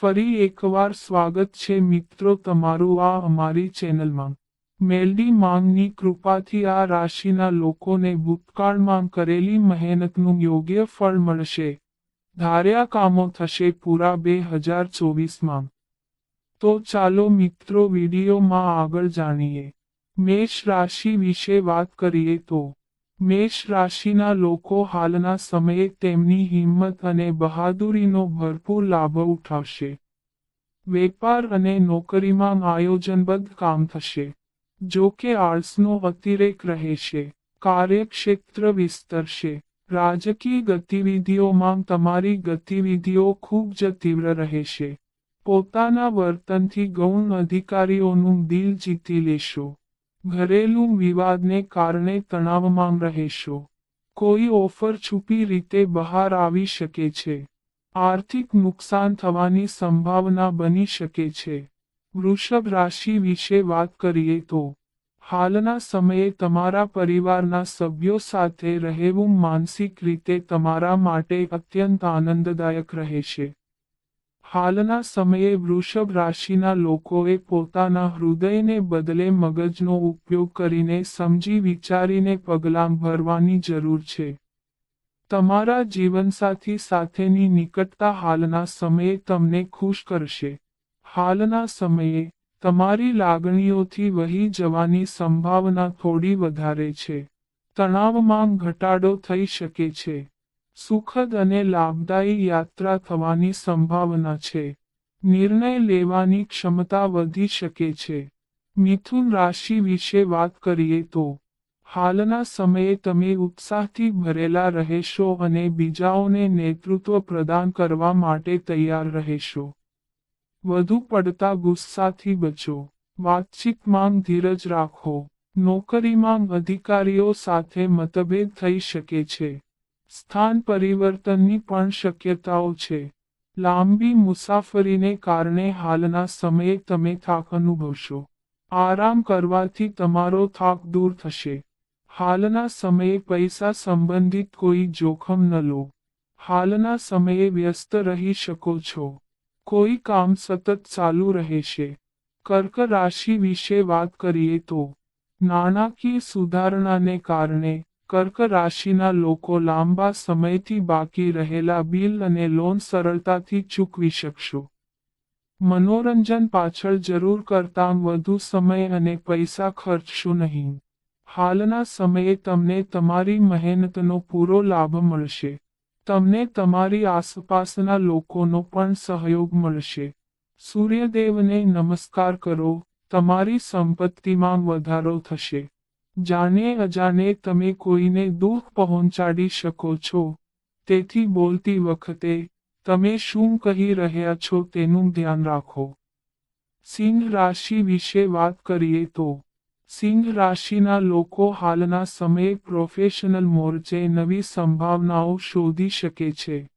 ફરી એકવાર સ્વાગત છે મિત્રો તમારું આ અમારી ચેનલમાં. મેલડી માંગની કૃપાથી આ રાશિના લોકોને ભૂતકાળમાં કરેલી મહેનતનું યોગ્ય ફળ મળશે. ધાર્યા કામો થશે પૂરા બે હજાર ચોવીસમાં. તો ચાલો મિત્રો વિડીયોમાં આગળ જાણીએ. મેષ રાશિ વિશે વાત કરીએ તો મેષ રાશિના લોકો હાલના સમયે તેમની હિંમત અને બહાદુરીનો ભરપૂર લાભ ઉઠાવશે. વેપાર અને નોકરીમાં આયોજનબદ્ધ કામ થશે. જો કે આળસનો અતિરેક રહેશે. કાર્યક્ષેત્ર વિસ્તરશે. રાજકીય ગતિવિધિઓમાં તમારી ગતિવિધિઓ ખૂબ જ તીવ્ર રહેશે. પોતાના વર્તનથી ગૌણ અધિકારીઓનું દિલ જીતી લેશો. ઘરેલું વિવાદને કારણે તણાવમાં રહેશો. કોઈ ઓફર છુપી રીતે બહાર આવી શકે છે. આર્થિક નુકસાન થવાની સંભાવના બની શકે છે. વૃષભ રાશિ વિશે વાત કરીએ તો, હાલના સમયે તમારા પરિવારના સભ્યો સાથે રહેવું માનસિક રીતે તમારા માટે અત્યંત આનંદદાયક રહેશે. હાલના સમયે વૃષભ રાશિના લોકોએ પોતાના હૃદયને બદલે મગજનો ઉપયોગ કરીને સમજી વિચારીને પગલાં ભરવાની જરૂર છે. તમારા જીવનસાથી સાથેની નિકટતા હાલના સમયે તમને ખુશ કરશે. હાલના સમયે તમારી લાગણીઓથી વહી જવાની સંભાવના થોડી વધારે છે. તણાવમાં ઘટાડો થઈ શકે છે. સુખદ અને લાભદાયી યાત્રા થવાની સંભાવના છે. નિર્ણય લેવાની ક્ષમતા વધી શકે છે. મિથુન રાશિ વિશે વાત કરીએ તો, હાલના સમયે તમે ઉત્સાહથી ભરેલા રહેશો અને બીજાઓને નેતૃત્વ પ્રદાન કરવા માટે તૈયાર રહેશો. વધુ પડતા ગુસ્સાથી બચો. વાતચીતમાં ધીરજ રાખો. નોકરીમાં અધિકારીઓ સાથે મતભેદ થઈ શકે છે. સ્થાન પરિવર્તનની પણ શક્યતાઓ છે. લાંબી મુસાફરીને કારણે હાલના સમયે તમે થાક અનુભવશો. આરામ કરવાથી તમારો થાક દૂર થશે. હાલના સમયે પૈસા સંબંધિત કોઈ જોખમ ન લો. હાલના સમયે વ્યસ્ત રહી શકો છો. કોઈ કામ સતત ચાલુ રહેશે. કર્ક રાશિ વિશે વાત કરીએ તો, નાણાકીય સુધારણાને કારણે કર્ક રાશિના લોકો લાંબા સમયથી બાકી રહેલા બિલ અને લોન સરળતાથી ચૂકવી શકશો. મનોરંજન પાછળ જરૂર કરતાં વધુ સમય અને પૈસા ખર્ચશો નહીં. હાલના સમયે તમને તમારી મહેનતનો પૂરો લાભ મળશે. તમને તમારી આસપાસના લોકોનો પણ સહયોગ મળશે. સૂર્યદેવને નમસ્કાર કરો. તમારી સંપત્તિમાં વધારો થશે. જાણે અજાણે તમે કોઈને દુઃખ પહોંચાડી શકો છો. તેથી બોલતી વખતે તમે શું કહી રહ્યા છો તેનું ધ્યાન રાખો. સિંહ રાશિ વિશે વાત કરીએ તો, સિંહ રાશિના લોકો હાલના સમયે પ્રોફેશનલ મોરચે નવી સંભાવનાઓ શોધી શકે છે.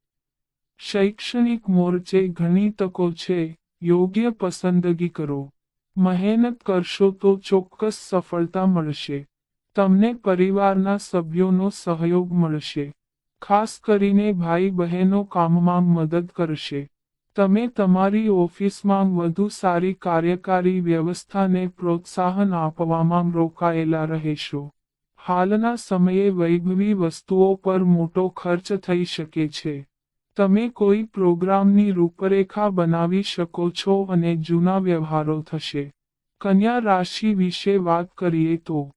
શૈક્ષણિક મોરચે ઘણી તકો છે, યોગ્ય પસંદગી કરો. મહેનત કરશો તો ચોક્કસ સફળતા મળશે. તમને પરિવારના સભ્યોનો સહયોગ મળશે. ખાસ કરીને ભાઈ બહેનો કામમાં મદદ કરશે. તમે તમારી ઓફિસમાં વધુ સારી કાર્યકારી વ્યવસ્થાને પ્રોત્સાહન આપવામાં રોકાયેલા રહેશો. હાલના સમયે વૈભવી વસ્તુઓ પર મોટો ખર્ચ થઈ શકે છે. તમે કોઈ પ્રોગ્રામની રૂપરેખા બનાવી શકો છો અને જૂના વ્યવહારો થશે. કન્યા રાશિ વિશે વાત કરીએ તો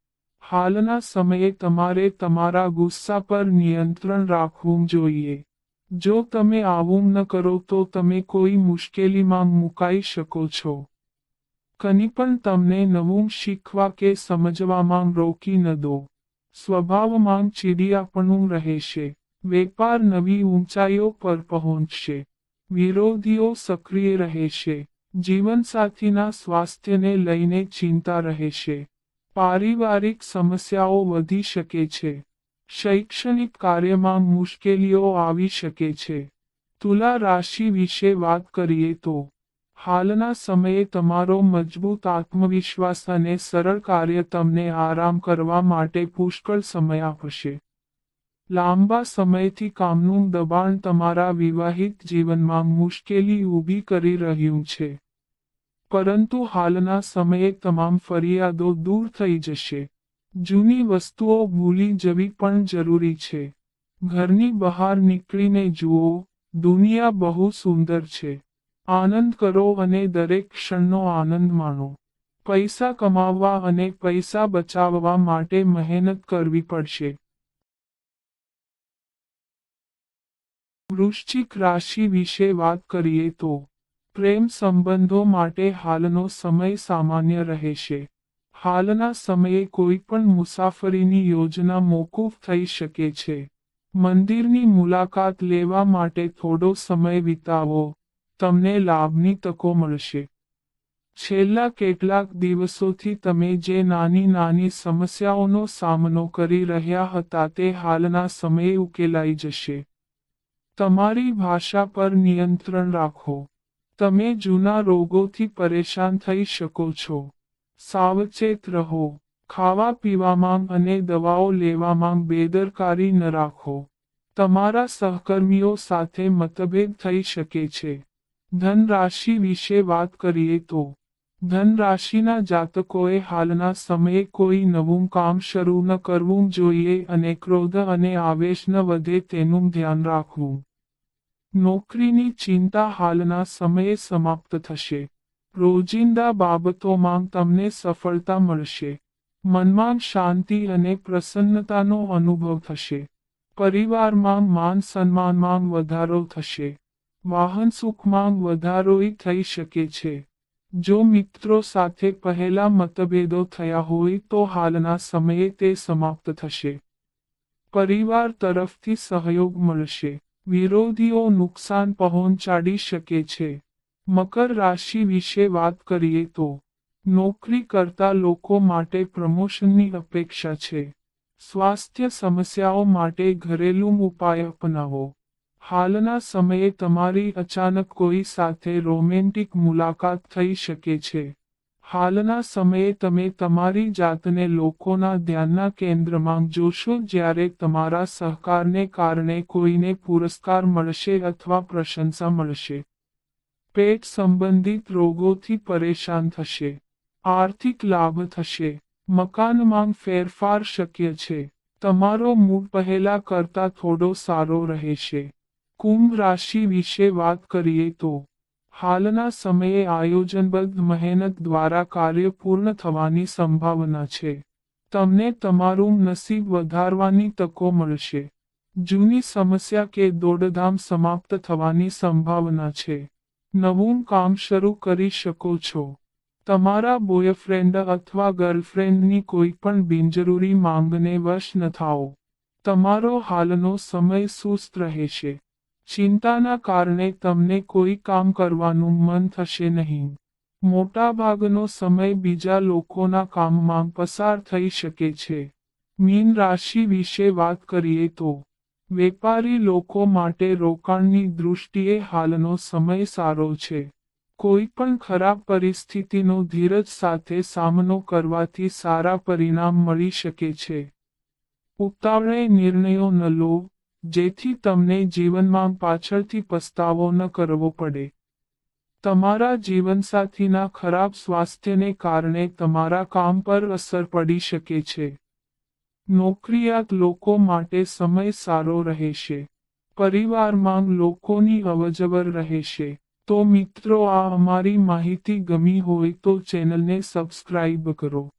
હાલના સમયે તમારે તમારા ગુસ્સા પર નિયંત્રણ રાખવું જોઈએ. જો તમે આવું ન કરો તો તમે કોઈ મુશ્કેલીમાં મુકાઈ શકો છો. કની પણ તમને નવું શીખવા કે સમજવામાં રોકી ન દો. સ્વભાવમાં ચીડિયાપણું રહેશે. વેપાર નવી ઊંચાઈઓ પર પહોંચશે. વિરોધીઓ સક્રિય રહેશે. જીવનસાથીના સ્વાસ્થ્યને લઈને ચિંતા રહેશે. પારિવારિક સમસ્યાઓ વધી શકે છે. શૈક્ષણિક કાર્યમાં મુશ્કેલીઓ આવી શકે છે. તુલા રાશિ વિશે વાત કરીએ તો, હાલના સમયે તમારો મજબૂત આત્મવિશ્વાસ અને સરળ કાર્ય તમને આરામ કરવા માટે પુષ્કળ સમય આપશે. લાંબા સમયથી કામનું દબાણ તમારા વિવાહિત જીવનમાં મુશ્કેલી ઊભી કરી રહ્યું છે. પરંતુ હાલના સમયે તમામ ફરિયાદો દૂર થઈ જશે. જૂની વસ્તુઓ ભૂલી જવી પણ જરૂરી છે. ઘરની બહાર નીકળીને જુઓ, દુનિયા બહુ સુંદર છે. આનંદ કરો અને દરેક ક્ષણનો આનંદ માણો. પૈસા કમાવવા અને પૈસા બચાવવા માટે મહેનત કરવી પડશે. વૃશ્ચિક રાશિ વિશે વાત કરીએ તો પ્રેમ સંબંધો માટે હાલનો સમય સામાન્ય રહેશે. હાલના સમયે કોઈ પણ મુસાફરીની યોજના મોકૂફ થઈ શકે છે. મંદિરની મુલાકાત લેવા માટે થોડો સમય વિતાવો. તમને લાભની તકો મળશે. છેલ્લા કેટલાક દિવસોથી તમે જે નાની નાની સમસ્યાઓનો સામનો કરી રહ્યા હતા તે હાલના સમયે ઉકેલાઈ જશે. તમારી ભાષા પર નિયંત્રણ રાખો. તમે જૂના રોગોથી પરેશાન થઈ શકો છો. સાવચેત રહો. ખાવા પીવામાં અને દવાઓ લેવામાં બેદરકારી ન રાખો. તમારા સહકર્મીઓ સાથે મતભેદ થઈ શકે છે. ધન રાશિ વિશે વાત કરીએ તો ધન રાશિના જાતકોએ હાલના સમયે કોઈ નવું કામ શરૂ ન કરવું જોઈએ અને ક્રોધ અને આવેશ ન વધે તેનું ધ્યાન રાખવું. નોકરીની ચિંતા હાલના સમયે સમાપ્ત થશે. રોજિંદા બાબતોમાં તમને સફળતા મળશે. મનમાં શાંતિ અને પ્રસન્નતાનો અનુભવ થશે. પરિવારમાં માન સન્માનમાં વધારો થશે. વાહન સુખમાં વધારોય થઈ શકે છે. જો મિત્રો સાથે પહેલા મતભેદો થયા હોય તો હાલના સમયે તે સમાપ્ત થશે. પરિવાર તરફથી સહયોગ મળશે. વિરોધીઓ નુકસાન પહોંચાડી શકે છે. મકર રાશિ વિશે વાત કરીએ તો, નોકરી કરતા લોકો માટે પ્રમોશનની અપેક્ષા છે. સ્વાસ્થ્ય સમસ્યાઓ માટે ઘરેલું ઉપાય અપનાવો. હાલના સમયે તમારી અચાનક કોઈ સાથે રોમેન્ટિક મુલાકાત થઈ શકે છે. હાલના સમયે તમે તમારી જાતને લોકોના ધ્યાનના કેન્દ્રમાં જોશો જ્યારે તમારા સહકારને કારણે કોઈને પુરસ્કાર મળશે અથવા પ્રશંસા મળશે. પેટ સંબંધિત રોગોથી પરેશાન થશે. આર્થિક લાભ થશે. મકાનમાં ફેરફાર શક્ય છે. તમારો મૂડ પહેલા કરતા થોડો સારો રહેશે. કુંભ રાશિ વિશે વાત કરીએ તો હાલના સમયે આયોજનબદ્ધ મહેનત દ્વારા કાર્ય પૂર્ણ થવાની સંભાવના છે. તમને તમારું નસીબ વધારવાની તકો મળશે. જૂની સમસ્યા કે દોડધામ સમાપ્ત થવાની સંભાવના છે. નવું કામ શરૂ કરી શકો છો. તમારા બોયફ્રેન્ડ અથવા ગર્લફ્રેન્ડની કોઈ પણ બિનજરૂરી માંગને વશ ન થાઓ. તમારો હાલનો સમય સુસ્ત રહેશે. ચિંતાના કારણે તમને કોઈ કામ કરવાનું મન થશે નહીં. મોટાભાગનો સમય બીજા લોકોના કામમાં પસાર થઈ શકે છે. મીન રાશિ વિશે વાત કરીએ તો, વેપારી લોકો માટે રોકાણની દૃષ્ટિએ હાલનો સમય સારો છે. કોઈ પણ ખરાબ પરિસ્થિતિનો ધીરજ સાથે સામનો કરવાથી સારા પરિણામ મળી શકે છે. ઉતાવળે નિર્ણયો ન લો. જેથી તમને જીવનમાં પાછળથી પસ્તાવો ન કરવો પડે. તમારા જીવનસાથીના ખરાબ સ્વાસ્થ્યને કારણે તમારા કામ પર અસર પડી શકે છે. નોકરિયાત લોકો માટે સમય સારો રહેશે. પરિવારમાં લોકોની અવજવર રહેશે. તો મિત્રો, આ અમારી માહિતી ગમી હોય તો ચેનલને સબસ્ક્રાઇબ કરો.